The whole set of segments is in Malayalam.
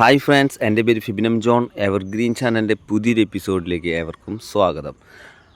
ഹായ് ഫ്രണ്ട്സ് എന്റെ പേര് ഫിബിനം ജോൺ എവർഗ്രീൻ ചാനലിന്റെ പുതിയൊരു എപ്പിസോഡിലേക്ക് ഏവർക്കും സ്വാഗതം.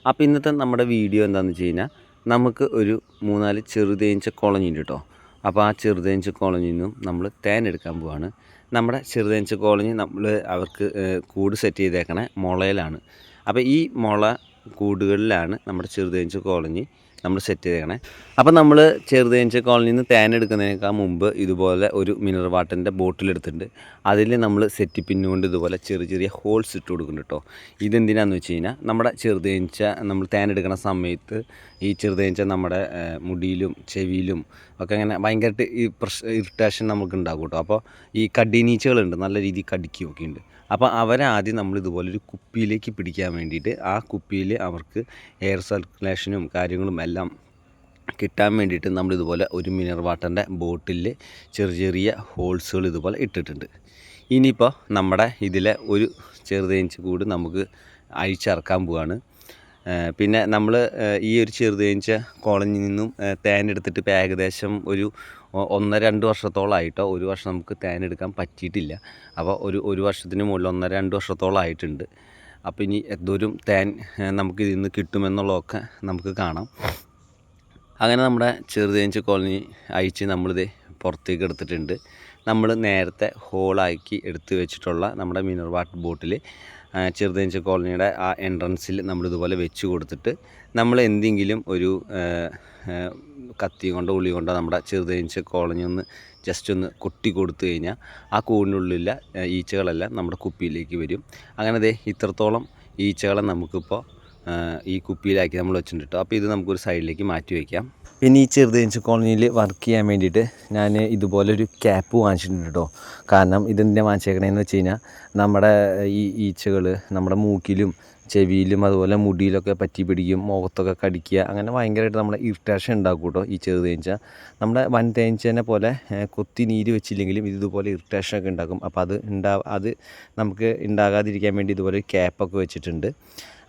അപ്പോൾ ഇന്നത്തെ നമ്മുടെ വീഡിയോ എന്താണെന്ന് വെച്ച് കഴിഞ്ഞാൽ നമുക്ക് ഒരു മൂന്നാൽ ചെറുതേഞ്ച കോളനി ഉണ്ട് കേട്ടോ അപ്പോൾ ആ ചെറുതേഞ്ച കോളനിയിൽ നിന്നും നമ്മൾ തേൻ എടുക്കാൻ പോവാണ്. നമ്മുടെ ചെറുതേഞ്ച കോളനി നമ്മൾ അവർക്ക് കൂട് സെറ്റ് ചെയ്തേക്കണേ മുളയിലാണ്. അപ്പോൾ ഈ മുള കൂടുകളിലാണ് നമ്മുടെ ചെറുതേഞ്ച കോളനി നമ്മൾ സെറ്റ് ചെയ്തേക്കണേ. അപ്പോൾ നമ്മൾ ചെറുതേഞ്ച കോളനിയിൽ നിന്ന് തേൻ എടുക്കുന്നതിനേക്കാൾ മുമ്പ് ഇതുപോലെ ഒരു മിനറൽ വാട്ടറിന്റെ ബോട്ടിൽ എടുത്തിട്ടുണ്ട്. അതിൽ നമ്മൾ സെറ്റ് പിന്നുകൊണ്ട് ഇതുപോലെ ചെറിയ ചെറിയ ഹോൾസ് ഇട്ട് കൊടുക്കുന്നുണ്ട് കേട്ടോ ഇതെന്തിനാന്ന് വെച്ച് കഴിഞ്ഞാൽ നമ്മുടെ ചെറുതേഞ്ച നമ്മൾ തേൻ എടുക്കുന്ന സമയത്ത് ഈ ചെറുതേഞ്ച നമ്മുടെ മുടിയിലും ചെവിയിലും ഒക്കെ അങ്ങനെ ഭയങ്കരമായിട്ട് ഈ പ്രഷ് ഇറിറ്റേഷൻ നമുക്ക് ഉണ്ടാകും കേട്ടോ അപ്പോൾ ഈ കടിനീച്ചകളുണ്ട് നല്ല രീതിയിൽ കടിക്കുകയൊക്കെ ഉണ്ട്. അപ്പോൾ അവരെ ആദ്യം നമ്മൾ ഇതുപോലൊരു കുപ്പിയിലേക്ക് പിടിക്കാൻ വേണ്ടിയിട്ട് ആ കുപ്പിയിൽ അവർക്ക് എയർ സർക്കുലേഷനും കാര്യങ്ങളും എല്ലാം കിട്ടാൻ വേണ്ടിയിട്ട് നമ്മൾ ഇതുപോലെ ഒരു മിനർ വാട്ടറിന്റെ ബോട്ടിൽ ചെറിയ ചെറിയ ഹോൾസുകൾ ഇതുപോലെ ഇട്ടിട്ടുണ്ട്. ഇനിയിപ്പോൾ നമ്മുടെ ഇതിലെ ഒരു ചെറുതേഞ്ച് കൂടി നമുക്ക് അഴിച്ചിറക്കാൻ പോവാണ്. പിന്നെ നമ്മൾ ഈ ഒരു ചെറുതേഞ്ച കോളനിയിൽ നിന്നും തേനെടുത്തിട്ട് ഇപ്പോൾ ഏകദേശം ഒരു ഒന്നര രണ്ട് വർഷത്തോളമായിട്ടോ ഒരു വർഷം നമുക്ക് തേൻ എടുക്കാൻ പറ്റിയിട്ടില്ല. അപ്പോൾ ഒരു ഒരു വർഷത്തിന് മുകളിൽ ഒന്നര രണ്ട് വർഷത്തോളം ആയിട്ടുണ്ട്. അപ്പോൾ ഇനി എന്തോരം തേൻ നമുക്ക് ഇതിൽ നിന്ന് കിട്ടുമെന്നുള്ളതൊക്കെ നമുക്ക് കാണാം. അങ്ങനെ നമ്മുടെ ചെറുതേഞ്ച് കോളനി അയച്ച് നമ്മളിത് പുറത്തേക്ക് എടുത്തിട്ടുണ്ട്. നമ്മൾ നേരത്തെ ഹോളാക്കി എടുത്ത് വെച്ചിട്ടുള്ള നമ്മുടെ മിനർവാട്ട് വാട്ടർ ബോട്ടിൽ ചെറുതേഞ്ച് കോളനിയുടെ ആ എൻട്രൻസിൽ നമ്മളിതുപോലെ വെച്ച് കൊടുത്തിട്ട് നമ്മൾ എന്തെങ്കിലും ഒരു കത്തി കൊണ്ടോ ഉള്ളി കൊണ്ടോ നമ്മുടെ ചെറുതേനീച്ച കോളനി ഒന്ന് ജസ്റ്റ് ഒന്ന് കൊട്ടി കൊടുത്തു കഴിഞ്ഞാൽ ആ കൂടിനുള്ളിലെ ഈച്ചകളെല്ലാം നമ്മുടെ കുപ്പിയിലേക്ക് വരും. അങ്ങനെ ദേ ഇത്രത്തോളം ഈച്ചകളെ നമുക്കിപ്പോൾ ഈ കുപ്പിയിലാക്കി നമ്മൾ വെച്ചിട്ടുണ്ട് കേട്ടോ അപ്പോൾ ഇത് നമുക്കൊരു സൈഡിലേക്ക് മാറ്റി വയ്ക്കാം പിന്നെ ഈ ചെറുതേനീച്ച കോളനിയിൽ വർക്ക് ചെയ്യാൻ വേണ്ടിയിട്ട് ഞാൻ ഇതുപോലൊരു ക്യാപ്പ് വാങ്ങിച്ചിട്ടുണ്ട് കേട്ടോ കാരണം ഇതെന്തിനാണ് വാങ്ങിച്ചേക്കണേന്ന് വെച്ച് കഴിഞ്ഞാൽ നമ്മുടെ ഈ ഈച്ചകൾ നമ്മുടെ മൂക്കിലും ചെവിയിലും അതുപോലെ മുടിയിലൊക്കെ പറ്റി പിടിക്കും മുഖത്തൊക്കെ കടിക്കുക അങ്ങനെ ഭയങ്കരമായിട്ട് നമ്മളെ ഇറിറ്റേഷൻ ഉണ്ടാക്കും കേട്ടോ ഈ ചെറു തേനീച്ച നമ്മുടെ വൻ തേനീച്ചേനെ പോലെ കൊത്തി നീര് വെച്ചില്ലെങ്കിലും ഇത് ഇതുപോലെ ഇറിറ്റേഷൻ ഒക്കെ ഉണ്ടാക്കും. അപ്പോൾ അത് ഉണ്ടാ അത് നമുക്ക് ഉണ്ടാകാതിരിക്കാൻ വേണ്ടി ഇതുപോലെ ക്യാപ്പൊക്കെ വെച്ചിട്ടുണ്ട്.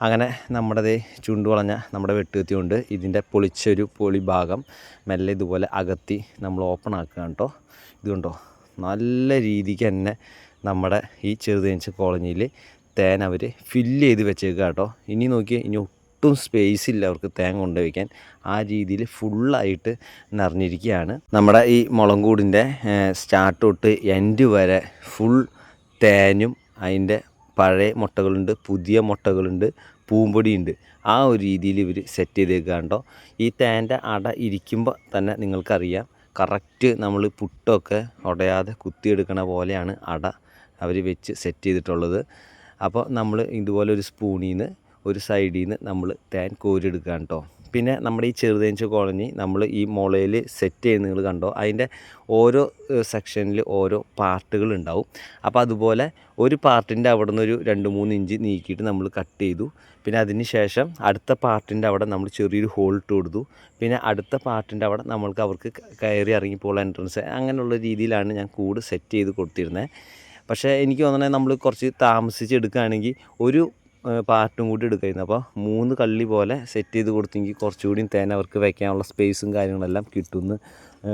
അങ്ങനെ നമ്മുടെ ചുണ്ട് വളഞ്ഞ നമ്മുടെ വെട്ടുകത്തി കൊണ്ട് ഇതിന്റെ പൊളിച്ചൊരു പൊളി ഭാഗം മെല്ലെ ഇതുപോലെ അകത്തി നമ്മൾ ഓപ്പൺ ആക്കുക കേട്ടോ ഇതുകൊണ്ടോ നല്ല രീതിക്ക് തന്നെ നമ്മുടെ ഈ ചെറുതേനീച്ച കോളനിയിൽ തേൻ അവർ ഫില്ല് ചെയ്ത് വെച്ചേക്കുക കേട്ടോ. ഇനി നോക്കിയാൽ ഇനി ഒട്ടും സ്പേസ് ഇല്ല അവർക്ക് തേൻ കൊണ്ടുവയ്ക്കാൻ ആ രീതിയിൽ ഫുള്ളായിട്ട് നിറഞ്ഞിരിക്കുകയാണ്. നമ്മുടെ ഈ മുളങ്കൂടിന്റെ സ്റ്റാർട്ട് തൊട്ട് എൻഡ് വരെ ഫുൾ തേനും അതിന്റെ പഴയ മുട്ടകളുണ്ട് പുതിയ മുട്ടകളുണ്ട് പൂമ്പൊടിയുണ്ട്. ആ ഒരു രീതിയിൽ ഇവർ സെറ്റ് ചെയ്തേക്കാണ്ടോ ഈ തേന്റെ അട ഇരിക്കുമ്പോൾ തന്നെ നിങ്ങൾക്കറിയാം കറക്റ്റ് നമ്മൾ പുട്ടൊക്കെ ഉടയാതെ കുത്തിയെടുക്കണ പോലെയാണ് അട അവർ വെച്ച് സെറ്റ് ചെയ്തിട്ടുള്ളത്. അപ്പോൾ നമ്മൾ ഇതുപോലെ ഒരു സ്പൂണിൽ നിന്ന് ഒരു സൈഡിൽ നിന്ന് നമ്മൾ തേൻ കോരിയെടുക്കുകയാണ് കേട്ടോ. പിന്നെ നമ്മുടെ ഈ ചെറുതേഞ്ച കോളനി നമ്മൾ ഈ മുളയിൽ സെറ്റ് ചെയ്യുന്ന നിങ്ങൾ കണ്ടോ? അതിന്റെ ഓരോ സെക്ഷനിൽ ഓരോ പാർട്ടുകൾ ഉണ്ടാവും. അപ്പോൾ അതുപോലെ ഒരു പാർട്ടിന്റെ അവിടെ നിന്ന് ഒരു രണ്ട് മൂന്ന് ഇഞ്ച് നീക്കിയിട്ട് നമ്മൾ കട്ട് ചെയ്തു. പിന്നെ അതിന് ശേഷം അടുത്ത പാർട്ടിന്റെ അവിടെ നമ്മൾ ചെറിയൊരു ഹോൾ ഇട്ട് കൊടുത്തു. പിന്നെ അടുത്ത പാർട്ടിന്റെ അവിടെ നമ്മൾക്ക് അവർക്ക് കയറി ഇറങ്ങിപ്പോൾ എൻട്രൻസ് അങ്ങനെയുള്ള രീതിയിലാണ് ഞാൻ കൂട് സെറ്റ് ചെയ്ത് കൊടുത്തിരുന്നത്. പക്ഷേ എനിക്ക് തോന്നണേ നമ്മൾ കുറച്ച് താമസിച്ച് എടുക്കുകയാണെങ്കിൽ ഒരു പാർട്ടും കൂടി എടുക്കായിരുന്നു. അപ്പോൾ മൂന്ന് കള്ളി പോലെ സെറ്റ് ചെയ്ത് കൊടുത്തെങ്കിൽ കുറച്ചുകൂടി തേൻ അവർക്ക് വയ്ക്കാനുള്ള സ്പേസും കാര്യങ്ങളെല്ലാം കിട്ടുമെന്ന്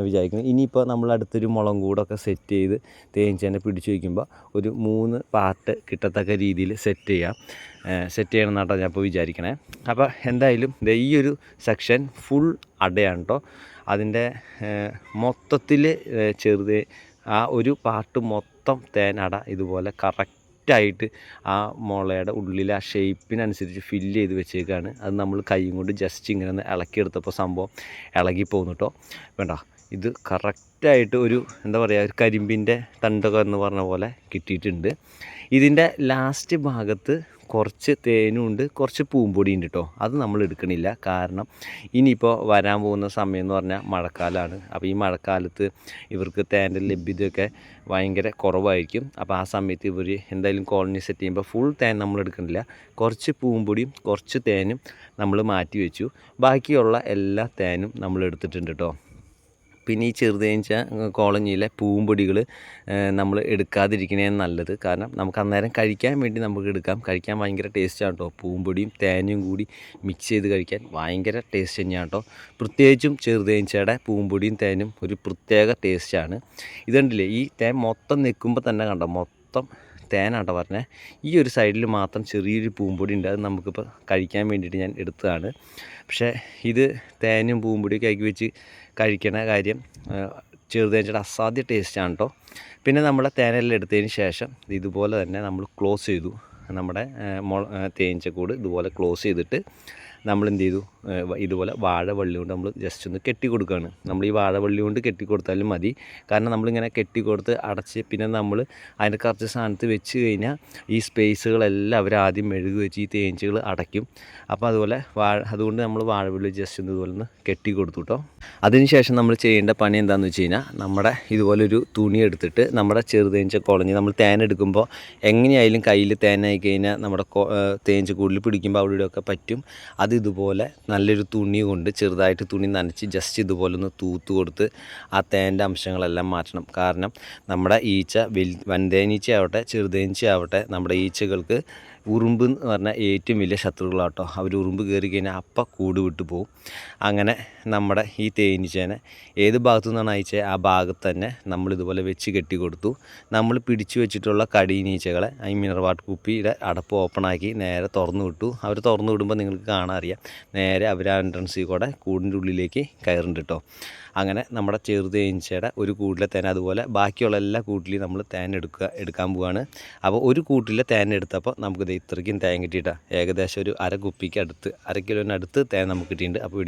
വിചാരിക്കുന്നു. ഇനിയിപ്പോൾ നമ്മൾ അടുത്തൊരു മുളം കൂടൊക്കെ സെറ്റ് ചെയ്ത് തേനീച്ചേനെ പിടിച്ചു വയ്ക്കുമ്പോൾ ഒരു മൂന്ന് പാർട്ട് കിട്ടത്തക്ക രീതിയിൽ സെറ്റ് ചെയ്യാം. സെറ്റ് ചെയ്യണം ഞാൻ ഇപ്പോൾ വിചാരിക്കണേ. അപ്പോൾ എന്തായാലും ഈ ഒരു സെക്ഷൻ ഫുൾ അടയാണ് കേട്ടോ അതിന്റെ മൊത്തത്തിൽ ചെറുത് ആ ഒരു പാർട്ട് മൊത്തം തേനട ഇതുപോലെ കറക്റ്റായിട്ട് ആ മുളയുടെ ഉള്ളിലെ ആ ഷേപ്പിനനുസരിച്ച് ഫില്ല് ചെയ്ത് വെച്ചേക്കാണ്. അത് നമ്മൾ കൈയും കൊണ്ട് ജസ്റ്റ് ഇങ്ങനെ ഒന്ന് ഇളക്കിയെടുത്തപ്പോൾ സംഭവം ഇളകി പോകുന്നു കേട്ടോ വേണ്ട ഇത് കറക്റ്റായിട്ട് ഒരു എന്താ പറയുക ഒരു കരിമ്പിന്റെ തണ്ടൊക്കെ എന്ന് പറഞ്ഞ പോലെ കിട്ടിയിട്ടുണ്ട്. ഇതിന്റെ ലാസ്റ്റ് ഭാഗത്ത് കുറച്ച് തേനും ഉണ്ട് കുറച്ച് പൂമ്പൊടി ഉണ്ട് കേട്ടോ അത് നമ്മൾ എടുക്കണില്ല. കാരണം ഇനിയിപ്പോൾ വരാൻ പോകുന്ന സമയം എന്ന് പറഞ്ഞാൽ മഴക്കാലമാണ് അപ്പോൾ ഈ മഴക്കാലത്ത് ഇവർക്ക് തേന്റെ ലഭ്യതയൊക്കെ ഭയങ്കര കുറവായിരിക്കും. അപ്പോൾ ആ സമയത്ത് ഇവർ എന്തായാലും കോളനി സെറ്റ് ചെയ്യുമ്പോൾ ഫുൾ തേൻ നമ്മൾ എടുക്കണില്ല. കുറച്ച് പൂമ്പൊടിയും കുറച്ച് തേനും നമ്മൾ മാറ്റി വെച്ചു. ബാക്കിയുള്ള എല്ലാ തേനും നമ്മൾ എടുത്തിട്ടുണ്ട് കേട്ടോ പിന്നെ ഈ ചെറുതേഞ്ച കോളനിയിലെ പൂമ്പൊടികൾ നമ്മൾ എടുക്കാതിരിക്കണേ നല്ലത്. കാരണം നമുക്ക് അന്നേരം കഴിക്കാൻ വേണ്ടി നമുക്ക് എടുക്കാം. കഴിക്കാൻ ഭയങ്കര ടേസ്റ്റാണ് കേട്ടോ പൂമ്പൊടിയും തേനും കൂടി മിക്സ് ചെയ്ത് കഴിക്കാൻ ഭയങ്കര ടേസ്റ്റ് തന്നെയാണ് കേട്ടോ പ്രത്യേകിച്ചും ചെറുതേഞ്ചയുടെ പൂമ്പൊടിയും തേനും ഒരു പ്രത്യേക ടേസ്റ്റാണ് ഇതുണ്ടല്ലേ ഈ തേൻ മൊത്തം നിൽക്കുമ്പോൾ തന്നെ കണ്ടോ മൊത്തം തേനാട്ടോ പറഞ്ഞത് ഈ ഒരു സൈഡിൽ മാത്രം ചെറിയൊരു പൂമ്പൊടി ഉണ്ട്. അത് നമുക്കിപ്പോൾ കഴിക്കാൻ വേണ്ടിയിട്ട് ഞാൻ എടുത്തതാണ്. പക്ഷേ ഇത് തേനും പൂമ്പൊടിയൊക്കെ ആക്കി വെച്ച് കഴിക്കണ കാര്യം ചെറുതേനയുടെ അസാധ്യ ടേസ്റ്റാണ് കേട്ടോ പിന്നെ നമ്മൾ തേനെല്ലാം എടുത്തതിന് ശേഷം ഇതുപോലെ തന്നെ നമ്മൾ ക്ലോസ് ചെയ്തു. നമ്മുടെ മുള തേനീച്ചക്കൂട് ഇതുപോലെ ക്ലോസ് ചെയ്തിട്ട് നമ്മൾ എന്ത് ചെയ്തു ഇതുപോലെ വാഴവള്ളി കൊണ്ട് നമ്മൾ ജസ്റ്റ് ഒന്ന് കെട്ടി കൊടുക്കുകയാണ് നമ്മൾ ഈ വാഴവള്ളി കൊണ്ട് കെട്ടി കൊടുത്താലും മതി. കാരണം നമ്മളിങ്ങനെ കെട്ടി കൊടുത്ത് അടച്ച് പിന്നെ നമ്മൾ അതിന്റെ കുറച്ച് സ്ഥാനത്ത് വെച്ച് കഴിഞ്ഞാൽ ഈ സ്പേസുകളെല്ലാം അവർ ആദ്യം മെഴുകി വെച്ച് ഈ തേനീച്ചകൾ അടയ്ക്കും. അപ്പോൾ അതുപോലെ വാഴ അതുകൊണ്ട് നമ്മൾ വാഴവള്ളി ജസ്റ്റ് ഒന്ന് ഇതുപോലെ ഒന്ന് കെട്ടി കൊടുത്തു കേട്ടോ അതിനുശേഷം നമ്മൾ ചെയ്യേണ്ട പണി എന്താണെന്ന് വെച്ച് കഴിഞ്ഞാൽ നമ്മുടെ ഇതുപോലൊരു തുണി എടുത്തിട്ട് നമ്മുടെ ചെറുതേനീച്ച കുളഞ്ഞ് നമ്മൾ തേൻ എടുക്കുമ്പോൾ എങ്ങനെയായാലും കയ്യിൽ തേനായി കഴിഞ്ഞാൽ നമ്മുടെ തേഞ്ച കൂടുതൽ പിടിക്കുമ്പോൾ അവിടെ ഇവിടെയൊക്കെ പറ്റും. അത് ഇതുപോലെ നല്ലൊരു തുണി കൊണ്ട് ചെറുതായിട്ട് തുണി നനച്ച് ജസ്റ്റ് ഇതുപോലെ ഒന്ന് തൂത്ത് കൊടുത്ത് ആ തേന്റെ അംശങ്ങളെല്ലാം മാറ്റണം. കാരണം നമ്മുടെ ഈച്ച വെൽ വൻതേനീച്ച ആവട്ടെ ചെറുതേനീച്ച ആവട്ടെ നമ്മുടെ ഈച്ചകൾക്ക് ഉറുമ്പ് എന്ന് പറഞ്ഞാൽ ഏറ്റവും വലിയ ശത്രുക്കളാട്ടോ. അവർ ഉറുമ്പ് കയറി കഴിഞ്ഞാൽ അപ്പം കൂട് വിട്ടു പോകും അങ്ങനെ നമ്മുടെ ഈ തേനീച്ചേനെ ഏത് ഭാഗത്തു നിന്നാണ് അയച്ചത് ആ ഭാഗത്ത് തന്നെ നമ്മൾ ഇതുപോലെ വെച്ച് കെട്ടി കൊടുത്തു. നമ്മൾ പിടിച്ചു വെച്ചിട്ടുള്ള കടീനീച്ചകളെ ഈ മിനറൽ വാട്ടർ കുപ്പിയുടെ അടപ്പ് ഓപ്പണാക്കി നേരെ തുറന്നു വിട്ടു. അവർ തുറന്നു വിടുമ്പോൾ നിങ്ങൾക്ക് കാണാൻ അറിയാം. നേരെ അവർ ആ എൻട്രൻസിൽ കൂടെ കൂടിന്റെ ഉള്ളിലേക്ക് കയറുന്നുണ്ട് കേട്ടോ അങ്ങനെ നമ്മുടെ ചെറുതേനീച്ചയുടെ ഒരു കൂട്ടിലെ തേൻ അതുപോലെ ബാക്കിയുള്ള എല്ലാ കൂട്ടിലും നമ്മൾ തേൻ എടുക്കുക എടുക്കാൻ പോവുകയാണ് അപ്പോൾ ഒരു കൂട്ടിലെ തേൻ എടുത്തപ്പോൾ നമുക്ക് ഇത്രയ്ക്കും തേൻ കിട്ടിയിട്ടാണ് ഏകദേശം ഒരു അര കുപ്പിക്ക് അടുത്ത് അര കിലോന് അടുത്ത് തേൻ നമുക്ക് കിട്ടിയിട്ടുണ്ട്. അപ്പോൾ